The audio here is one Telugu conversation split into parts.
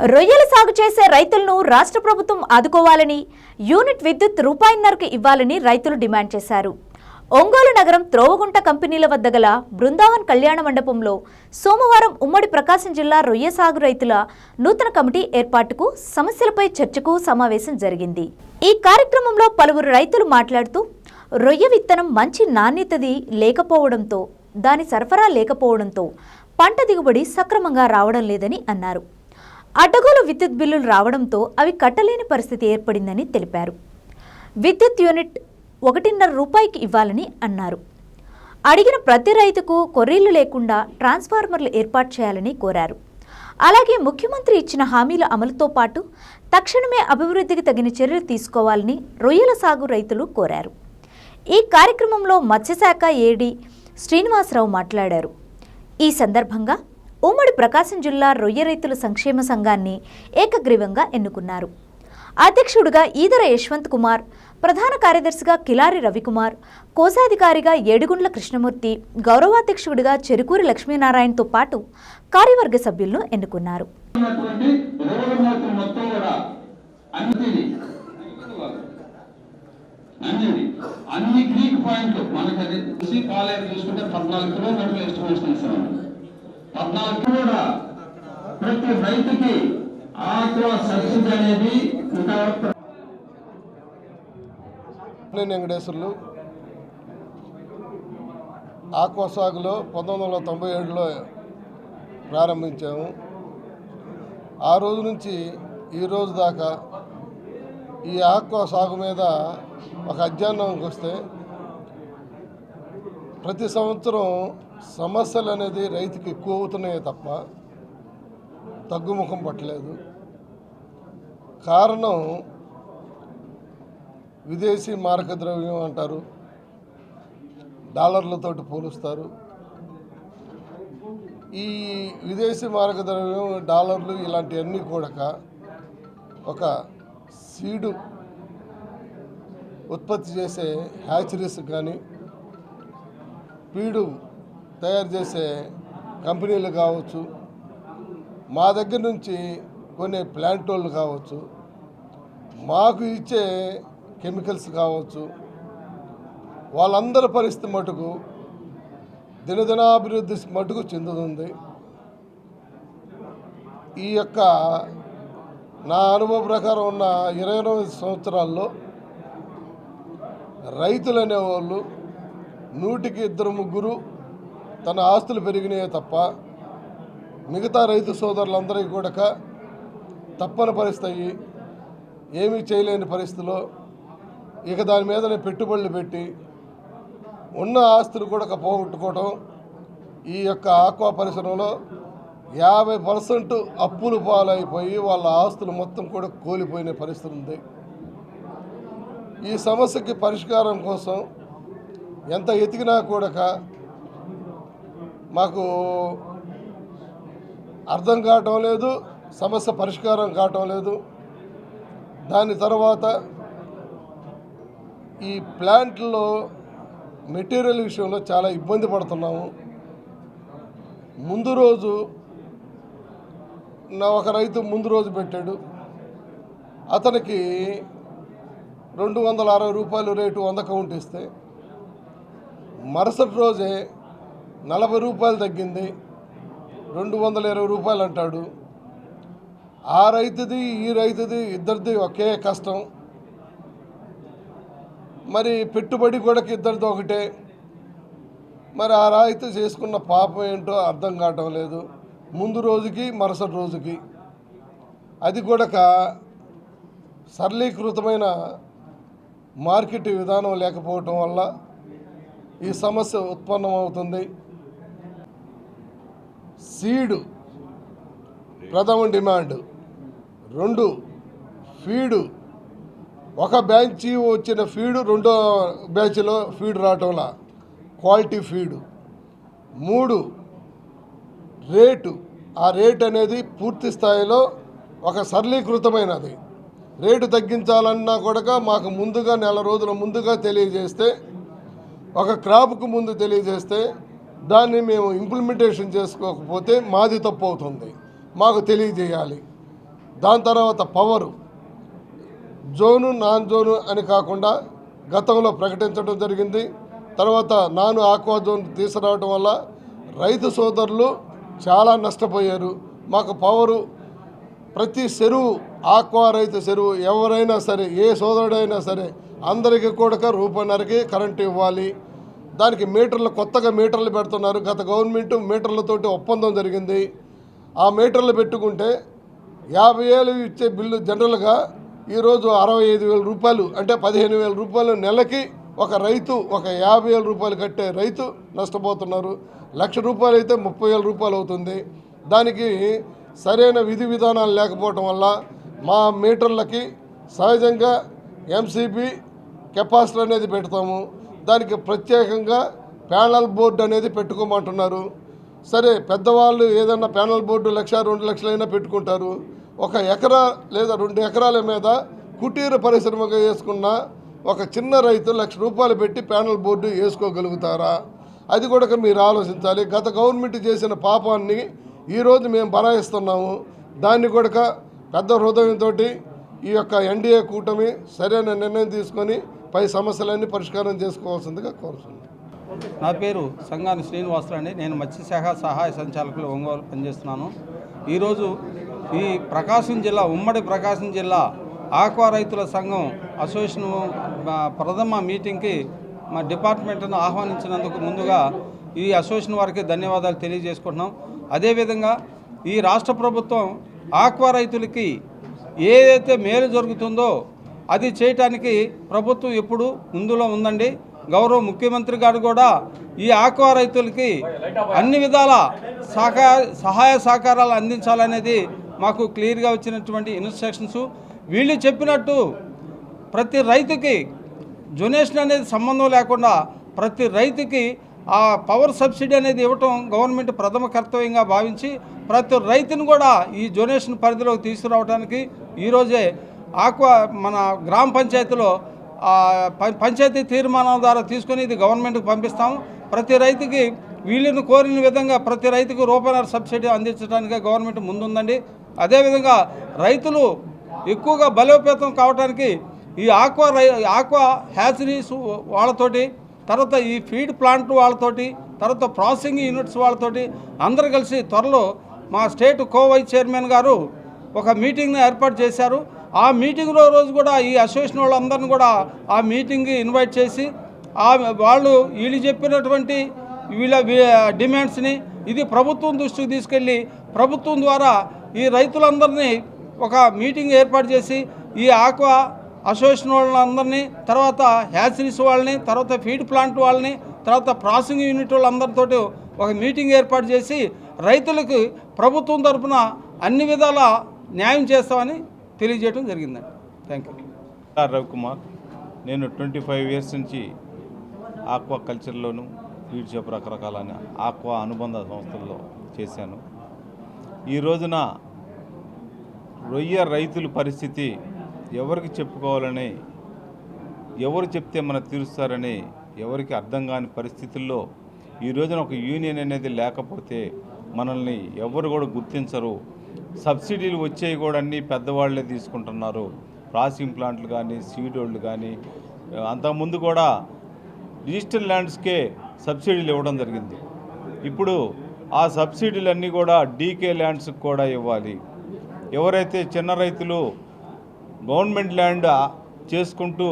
రొయ్యలు సాగు చేసే రైతులను రాష్ట్ర ప్రభుత్వం ఆదుకోవాలని యూనిట్ విద్యుత్ రూపాయిన్నరకు ఇవ్వాలని రైతులు డిమాండ్ చేశారు. ఒంగోలు నగరం త్రోవగుంట కంపెనీల వద్ద గల బృందావన్ కళ్యాణ మండపంలో సోమవారం ఉమ్మడి ప్రకాశం జిల్లా రొయ్య సాగు రైతుల నూతన కమిటీ ఏర్పాటుకు సమస్యలపై చర్చకు సమావేశం జరిగింది. ఈ కార్యక్రమంలో పలువురు రైతులు మాట్లాడుతూ రొయ్య విత్తనం మంచి నాణ్యతది లేకపోవడంతో దాని సరఫరా లేకపోవడంతో పంట దిగుబడి సక్రమంగా రావడం లేదని అన్నారు. అడ్డగోలు విద్యుత్ బిల్లులు రావడంతో అవి కట్టలేని పరిస్థితి ఏర్పడిందని తెలిపారు. విద్యుత్ యూనిట్ ఒకటిన్నర రూపాయికి ఇవ్వాలని అన్నారు. అడిగిన ప్రతి రైతుకు కొర్రీలు లేకుండా ట్రాన్స్ఫార్మర్లు ఏర్పాటు చేయాలని కోరారు. అలాగే ముఖ్యమంత్రి ఇచ్చిన హామీల అమలుతో పాటు తక్షణమే అభివృద్ధికి తగిన చర్యలు తీసుకోవాలని రొయ్యల సాగు రైతులు కోరారు. ఈ కార్యక్రమంలో మత్స్యశాఖ ఏడీ శ్రీనివాసరావు మాట్లాడారు. ఈ సందర్భంగా ఉమ్మడి ప్రకాశం జిల్లా రొయ్య రైతుల సంక్షేమ సంఘాన్ని ఏకగ్రీవంగా ఎన్నుకున్నారు. అధ్యక్షుడిగా ఈదర యశ్వంత్ కుమార్ ప్రధాన కార్యదర్శిగా కిలారి రవికుమార్ కోశాధికారిగా ఏడుగుండ్ల కృష్ణమూర్తి గౌరవాధ్యక్షుడిగా చెరుకూరి లక్ష్మీనారాయణతో పాటు కార్యవర్గ సభ్యులను ఎన్నుకున్నారు. అన్ని గ్రీక్ పాయింట్లు మనకి అది చూసి పాలేరు చూసుకుంటే పద్నాలుగు కిలోమీటర్లు ఎస్టిమేషన్ ఇస్తాను ప్రతి రైతుకి ఆక్వా సబ్సిడీ అనేది వెంకటేశ్వర్లు. ఆక్వా సాగులో పంతొమ్మిది వందల తొంభై ఏడులో ప్రారంభించాము. ఆ రోజు నుంచి ఈ రోజు దాకా ఈ ఆక్వా సాగు మీద ఒక అధ్యయనంకి వస్తే ప్రతి సంవత్సరం సమస్యలు అనేది రైతుకి ఎక్కువ అవుతున్నాయి తప్ప తగ్గుముఖం పట్టలేదు. కారణం విదేశీ మారక ద్రవ్యం అంటారు డాలర్లతోటి పోలుస్తారు. ఈ విదేశీ మారక ద్రవ్యం డాలర్లు ఇలాంటివన్నీ కూడా ఒక సీడు ఉత్పత్తి చేసే హ్యాచరీస్ కానీ పీడు తయారు చేసే కంపెనీలు కావచ్చు మా దగ్గర నుంచి కొనే ప్లాంట్ వాళ్ళు కావచ్చు మాకు ఇచ్చే కెమికల్స్ కావచ్చు వాళ్ళందరి పరిస్థితి మటుకు దినదినాభివృద్ధి మటుకు చెందుతుంది. ఈ యొక్క నా అనుభవ ప్రకారం ఉన్న ఇరవై ఎనిమిది సంవత్సరాల్లో రైతులు అనేవాళ్ళు నూటికి ఇద్దరు ముగ్గురు తన ఆస్తులు పెరిగినాయే తప్ప మిగతా రైతు సోదరులందరికీ కూడా తప్పని పరిస్థితి ఏమీ చేయలేని పరిస్థితిలో ఇక దాని మీదనే పెట్టుబడులు పెట్టి ఉన్న ఆస్తులు కూడా పోగొట్టుకోవడం ఈ యొక్క ఆక్వా పరిశ్రమలో యాభై పర్సెంట్ అప్పులు పాలైపోయి వాళ్ళ ఆస్తులు మొత్తం కూడా కోల్పోయిన పరిస్థితి ఉంది. ఈ సమస్యకి పరిష్కారం కోసం ఎంత ఎతికినా కూడా మాకు అర్థం కావటం లేదు సమస్య పరిష్కారం కావటం లేదు. దాని తర్వాత ఈ ప్లాంట్లో మెటీరియల్ విషయంలో చాలా ఇబ్బంది పడుతున్నాము. ముందు రోజు నా ఒక రైతు ముందు రోజు పెట్టాడు. అతనికి రెండు వందల అరవై రూపాయలు రేటు వంద కౌంట్ ఇస్తే మరుసటి రోజే నలభై రూపాయలు తగ్గింది. రెండు వందల ఇరవై రూపాయలు అంటాడు ఆ రైతుది ఈ రైతుది ఇద్దరిది ఒకే కష్టం. మరి పెట్టుబడి కూడా ఇద్దరిది ఒకటే. మరి ఆ రైతు చేసుకున్న పాపం ఏంటో అర్థం కావటం లేదు. ముందు రోజుకి మరుసటి రోజుకి. అది కూడా సరళీకృతమైన మార్కెట్ విధానం లేకపోవటం వల్ల ఈ సమస్య ఉత్పన్నమవుతుంది. సీడు ప్రథమ డిమాండ్. రెండు ఫీడు. ఒక బ్యాచ్ వచ్చిన ఫీడు రెండో బ్యాచ్లో ఫీడ్ రావటంలా క్వాలిటీ ఫీడు. మూడు రేటు. ఆ రేట్ అనేది పూర్తి స్థాయిలో ఒక సరళీకృతమైనది. రేటు తగ్గించాలన్నా కూడా మాకు ముందుగా నెల రోజుల ముందుగా తెలియజేస్తే ఒక క్రాప్కు ముందు తెలియజేస్తే దాన్ని మేము ఇంప్లిమెంటేషన్ చేసుకోకపోతే మాది తప్పు అవుతుంది మాకు తెలియజేయాలి. దాని తర్వాత పవరు జోను నాన్ జోను అని కాకుండా గతంలో ప్రకటించడం జరిగింది. తర్వాత నాను ఆక్వా జోన్ తీసుకురావడం వల్ల రైతు సోదరులు చాలా నష్టపోయారు. మాకు పవరు ప్రతి చెరువు ఆక్వా రైతు చెరువు ఎవరైనా సరే ఏ సోదరుడైనా సరే అందరికీ కూడా రూపాయన్నరకి కరెంటు ఇవ్వాలి. దానికి మీటర్లు కొత్తగా మీటర్లు పెడుతున్నారు. గత గవర్నమెంట్ మీటర్లతోటి ఒప్పందం జరిగింది. ఆ మీటర్లు పెట్టుకుంటే యాభై వేలు ఇచ్చే బిల్లు జనరల్గా ఈరోజు అరవై ఐదు వేల రూపాయలు అంటే పదిహేను వేల రూపాయలు నెలకి ఒక రైతు ఒక యాభై వేల రూపాయలు కట్టే రైతు నష్టపోతున్నారు. లక్ష రూపాయలు అయితే ముప్పై వేల రూపాయలు అవుతుంది. దానికి సరైన విధి విధానాలు లేకపోవటం వల్ల మా మీటర్లకి సహజంగా ఎంసీబీ కెపాసిటీ అనేది పెడతాము. దానికి ప్రత్యేకంగా ప్యానల్ బోర్డు అనేది పెట్టుకోమంటున్నారు. సరే పెద్దవాళ్ళు ఏదన్నా ప్యానల్ బోర్డు లక్ష రెండు లక్షలైనా పెట్టుకుంటారు. ఒక ఎకరా లేదా రెండు ఎకరాల మీద కుటీర పరిశ్రమగా వేసుకున్న ఒక చిన్న రైతు లక్ష రూపాయలు పెట్టి ప్యానల్ బోర్డు వేసుకోగలుగుతారా? అది కూడా మీరు ఆలోచించాలి. గత గవర్నమెంట్ చేసిన పాపాన్ని ఈరోజు మేము బరాయిస్తున్నాము. దాన్ని కూడా పెద్ద హృదయంతో ఈ యొక్క ఎన్డీఏ కూటమి సరైన నిర్ణయం తీసుకొని పై సమస్యలన్నీ పరిష్కారం చేసుకోవాల్సిందిగా కోరుతున్నాను. నా పేరు సంగాని శ్రీనివాసులు అండి నేను మత్స్యశాఖ సహాయ సంచాలకులు ఒంగోలు పనిచేస్తున్నాను. ఈరోజు ఈ ప్రకాశం జిల్లా ఉమ్మడి ప్రకాశం జిల్లా ఆక్వా రైతుల సంఘం అసోసియేషన్ ప్రథమ మీటింగ్కి మా డిపార్ట్మెంట్ను ఆహ్వానించినందుకు ముందుగా ఈ అసోసియేషన్ వారికి ధన్యవాదాలు తెలియజేసుకుంటున్నాం. అదేవిధంగా ఈ రాష్ట్ర ప్రభుత్వం ఆక్వా రైతులకి ఏదైతే మేలు జరుగుతుందో అది చేయటానికి ప్రభుత్వం ఎప్పుడు ముందులో ఉందండి. గౌరవ ముఖ్యమంత్రి గారు కూడా ఈ ఆక్వా రైతులకి అన్ని విధాల సహకార సహాయ సహకారాలు అందించాలనేది మాకు క్లియర్గా వచ్చినటువంటి ఇన్స్ట్రక్షన్స్. వీళ్ళు చెప్పినట్టు ప్రతి రైతుకి జొనేషన్ అనేది సంబంధం లేకుండా ప్రతి రైతుకి ఆ పవర్ సబ్సిడీ అనేది ఇవ్వటం గవర్నమెంట్ ప్రథమ కర్తవ్యంగా భావించి ప్రతి రైతును కూడా ఈ జొనేషన్ పరిధిలోకి తీసుకురావడానికి ఈరోజే ఆక్వా మన గ్రామ పంచాయతీలో పంచాయతీ తీర్మానం ద్వారా తీసుకొని ఇది గవర్నమెంట్కి పంపిస్తాం ప్రతి రైతుకి వీళ్ళను కోరిన విధంగా ప్రతి రైతుకు రూపాయల సబ్సిడీ అందించడానికి గవర్నమెంట్ ముందుందండి. అదేవిధంగా రైతులు ఎక్కువగా బలోపేతం కావడానికి ఈ ఆక్వా రై ఆక్వా హ్యాచరీస్ వాళ్ళతోటి తర్వాత ఈ ఫీడ్ ప్లాంట్ వాళ్ళతోటి తర్వాత ప్రాసెసింగ్ యూనిట్స్ వాళ్ళతోటి అందరు కలిసి త్వరలో మా స్టేట్ కోవై చైర్మన్ గారు ఒక మీటింగ్ను ఏర్పాటు చేశారు. ఆ మీటింగ్లో రోజు కూడా ఈ అసోసియేషన్ వాళ్ళందరిని కూడా ఆ మీటింగ్కి ఇన్వైట్ చేసి ఆ వాళ్ళు వీళ్ళు చెప్పినటువంటి వీళ్ళ డిమాండ్స్ని ఇది ప్రభుత్వం దృష్టికి తీసుకెళ్ళి ప్రభుత్వం ద్వారా ఈ రైతులందరినీ ఒక మీటింగ్ ఏర్పాటు చేసి ఈ ఆక్వా అసోసియేషన్ వాళ్ళందరినీ తర్వాత హ్యాచరీస్ వాళ్ళని తర్వాత ఫీడ్ ప్లాంట్ వాళ్ళని తర్వాత ప్రాసెసింగ్ యూనిట్ వాళ్ళందరితో ఒక మీటింగ్ ఏర్పాటు చేసి రైతులకు ప్రభుత్వం తరఫున అన్ని విధాల న్యాయం చేస్తామని తెలియజేయడం జరిగిందండి. థ్యాంక్ యూ ఆర్ రవికుమార్ నేను ట్వంటీ ఫైవ్ ఇయర్స్ నుంచి ఆక్వా కల్చర్లోను వీటి చెప్పు రకరకాలైన ఆక్వా అనుబంధ సంస్థల్లో చేశాను. ఈ రోజున రొయ్య రైతుల పరిస్థితి ఎవరికి చెప్పుకోవాలని ఎవరు చెప్తే మన తీరుస్తారని ఎవరికి అర్థం కాని పరిస్థితుల్లో ఈ రోజున ఒక యూనియన్ అనేది లేకపోతే మనల్ని ఎవరు కూడా గుర్తించరు. సబ్సిడీలు వచ్చేవి కూడా అన్నీ పెద్దవాళ్ళే తీసుకుంటున్నారు. ప్రాసింగ్ ప్లాంట్లు కానీ సీడోళ్ళు కానీ అంతకుముందు కూడా డిజిటల్ ల్యాండ్స్కే సబ్సిడీలు ఇవ్వడం జరిగింది. ఇప్పుడు ఆ సబ్సిడీలన్నీ కూడా డీకే ల్యాండ్స్కి కూడా ఇవ్వాలి. ఎవరైతే చిన్న రైతులు గవర్నమెంట్ ల్యాండ్ చేసుకుంటూ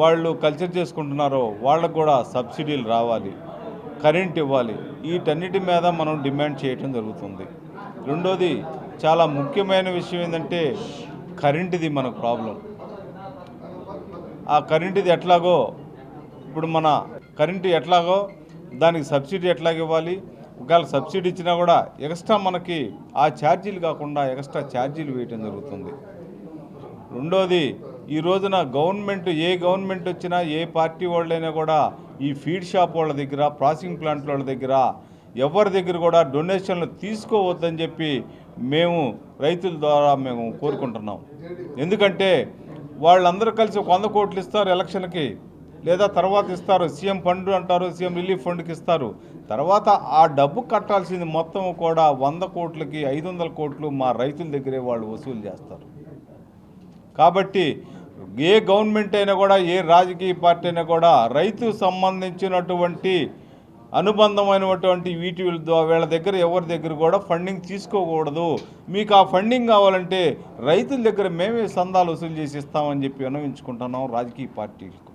వాళ్ళు కల్చర్ చేసుకుంటున్నారో వాళ్ళకు కూడా సబ్సిడీలు రావాలి కరెంట్ ఇవ్వాలి. వీటన్నిటి మీద మనం డిమాండ్ చేయటం జరుగుతుంది. రెండోది చాలా ముఖ్యమైన విషయం ఏంటంటే కరెంటుది మనకు ప్రాబ్లం. ఆ కరెంటుది ఎట్లాగో ఇప్పుడు మన కరెంటు ఎట్లాగో దానికి సబ్సిడీ ఎట్లాగ ఇవ్వాలి? ఒకవేళ సబ్సిడీ ఇచ్చినా కూడా ఎక్స్ట్రా మనకి ఆ ఛార్జీలు కాకుండా ఎక్స్ట్రా ఛార్జీలు వేయటం జరుగుతుంది. రెండోది ఈ రోజున గవర్నమెంట్ ఏ గవర్నమెంట్ వచ్చినా ఏ పార్టీ వాళ్ళైనా కూడా ఈ ఫీడ్ షాప్ వాళ్ళ దగ్గర ప్రాసెసింగ్ ప్లాంట్ వాళ్ళ దగ్గర ఎవరి దగ్గర కూడా డొనేషన్లు తీసుకోవద్దని చెప్పి మేము రైతుల ద్వారా మేము కోరుకుంటున్నాం. ఎందుకంటే వాళ్ళందరూ కలిసి వంద కోట్లు ఇస్తారు ఎలక్షన్కి లేదా తర్వాత ఇస్తారు. సీఎం ఫండ్ అంటారు సీఎం రిలీఫ్ ఫండ్కి ఇస్తారు. తర్వాత ఆ డబ్బు కట్టాల్సింది మొత్తం కూడా వంద కోట్లకి ఐదు వందల కోట్లు మా రైతుల దగ్గరే వాళ్ళు వసూలు చేస్తారు. కాబట్టి ఏ గవర్నమెంట్ అయినా కూడా ఏ రాజకీయ పార్టీ అయినా కూడా రైతు సంబంధించినటువంటి అనుబంధమైనటువంటి వీటి వీళ్ళ దగ్గర ఎవరి దగ్గర కూడా ఫండింగ్ తీసుకోకూడదు. మీకు ఆ ఫండింగ్ కావాలంటే రైతుల దగ్గర మేమే సందాలు వసూలు చేసి ఇస్తామని చెప్పి వినవించుకుంటున్నాం రాజకీయ పార్టీలకు.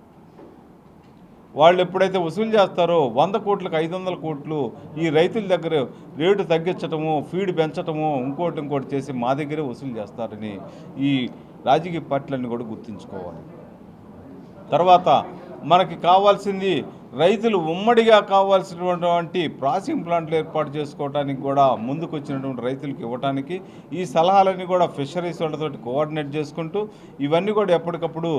వాళ్ళు ఎప్పుడైతే వసూలు చేస్తారో వంద కోట్లకు ఐదు వందల కోట్లు ఈ రైతుల దగ్గర రేటు తగ్గించటము ఫీడ్ పెంచటము ఇంకోటి ఇంకోటి చేసి మా దగ్గరే వసూలు చేస్తారని ఈ రాజకీయ పార్టీలన్నీ కూడా గుర్తుంచుకోవాలి. తర్వాత మనకి కావాల్సింది రైతులు ఉమ్మడిగా కావాల్సినటువంటి ప్రాసెసింగ్ ప్లాంట్లు ఏర్పాటు చేసుకోవడానికి కూడా ముందుకు వచ్చినటువంటి రైతులకు ఇవ్వడానికి ఈ సలహాలన్నీ కూడా ఫిషరీస్ వాళ్ళతో కోఆర్డినేట్ చేసుకుంటూ ఇవన్నీ కూడా ఎప్పటికప్పుడు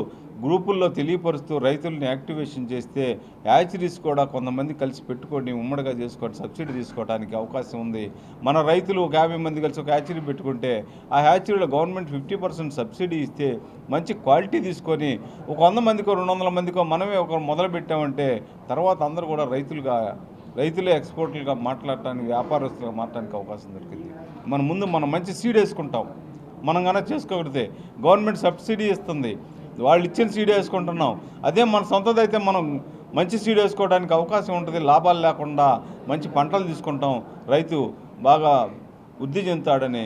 గ్రూపుల్లో తెలియపరుస్తూ రైతులను యాక్టివేషన్ చేస్తే యాచరీస్ కూడా కొంతమంది కలిసి పెట్టుకొని ఉమ్మడిగా చేసుకొని సబ్సిడీ తీసుకోవడానికి అవకాశం ఉంది. మన రైతులు ఒక యాభై మంది కలిసి ఒక హ్యాచరీ పెట్టుకుంటే ఆ హ్యాచరీలో గవర్నమెంట్ ఫిఫ్టీ పర్సెంట్ సబ్సిడీ ఇస్తే మంచి క్వాలిటీ తీసుకొని ఒక వంద మందికో రెండు వందల మందికో మనమే ఒక మొదలు పెట్టామంటే తర్వాత అందరూ కూడా రైతులుగా రైతులే ఎక్స్పోర్ట్లుగా మాట్లాడటానికి వ్యాపారస్తులుగా మాట్లాడడానికి అవకాశం దొరికింది. మన ముందు మనం మంచి సీడ్ వేసుకుంటాం. మనం కనుక చేసుకోగలిగితే గవర్నమెంట్ సబ్సిడీ ఇస్తుంది. వాళ్ళు ఇచ్చిన సీడ్ వేసుకుంటున్నాం. అదే మన సొంతదైతే మనం మంచి సీడ్ వేసుకోవడానికి అవకాశం ఉంటుంది. లాభాలు లేకుండా మంచి పంటలు తీసుకుంటాం. రైతు బాగా వృద్ధి చెందుతాడని